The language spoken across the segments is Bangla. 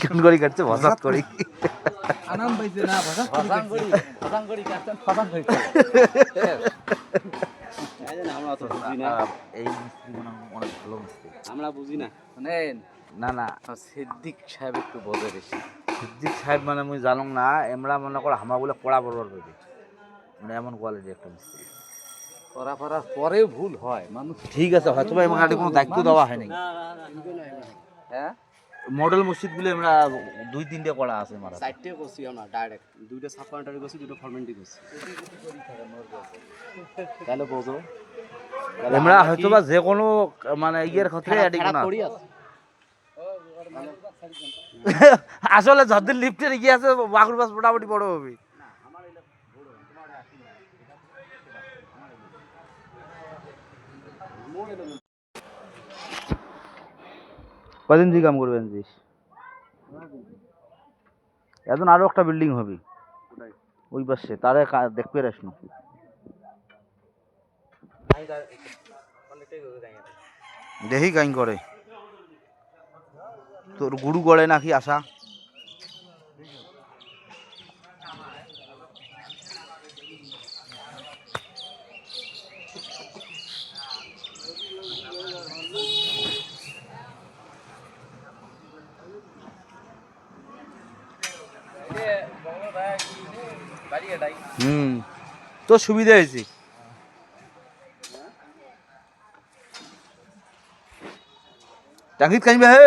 কেমন করে কাটছে ভসাত করি। আনাম পাইছে না ভাষা ফসাং করি ফসাং করি কাটছেন ফসাং করি আমরা বুঝি না এই মিস্ত্রি মনে অনেক ভালো মিস্ত্রি আমরা বুঝি না শুনেন না না সিদ্দিক সাহেব একটু বোঝে বেশি সিদ্দিক সাহেব মানে জানো না এমরা মনে করো মানে এমন কোয়ালিটি একটা মিস্ত্রি করা করার পরেও ভুল হয় মানুষ ঠিক আছে হয়তো বা এমন কোনো দায়িত্ব দেওয়া হয়নি হ্যাঁ মডেল মসজিদগুলো আমরা দুই তিনটে করা আছে মারা চারটে করছি আমরা ডাইরেক্ট দুইটা সাপ্লান্টারি করছি দুটো ফরমেন্টি করছি। তাহলে বোঝো। আমরা হয়তো বা যে কোনো মানে ইয়ের ক্ষেত্রে অ্যাডিং না। আসলে যতদিন লিফটের গিয়ে আছে বাকুর বাস মোটামুটি বড় হবে। কদিন থেকে কাম করবেন দিস এখন আরও একটা বিল্ডিং হবে। ওই পাশে, তারে দেখবে রাস না। দেখি গাইন করে। তোর গুরু গড়ে নাকি আশা? হুম। তোর সুবিধা হয়েছে? টাকিত কাইবে হে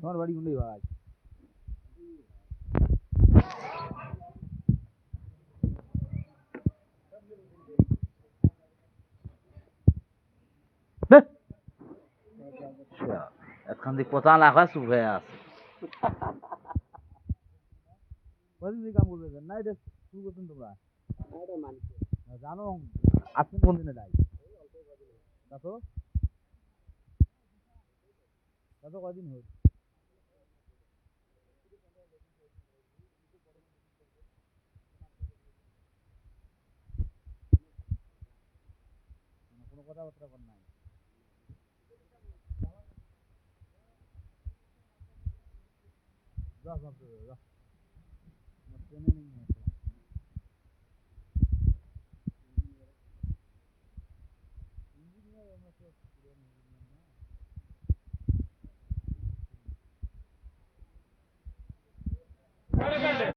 তোমার বাড়ি কোনটাই ভাই এখন দিক পচা না হয় চুপ হয়ে আছে। কাম করবে না এটা শুরু করতেন তোমরা? জানো আসুন কোন দিনে যাই দেখো দেখো কদিন হল? কোনো কথাবার্তা Bak bak böyle bak. Bak denenin ya. İncil ne olması yok.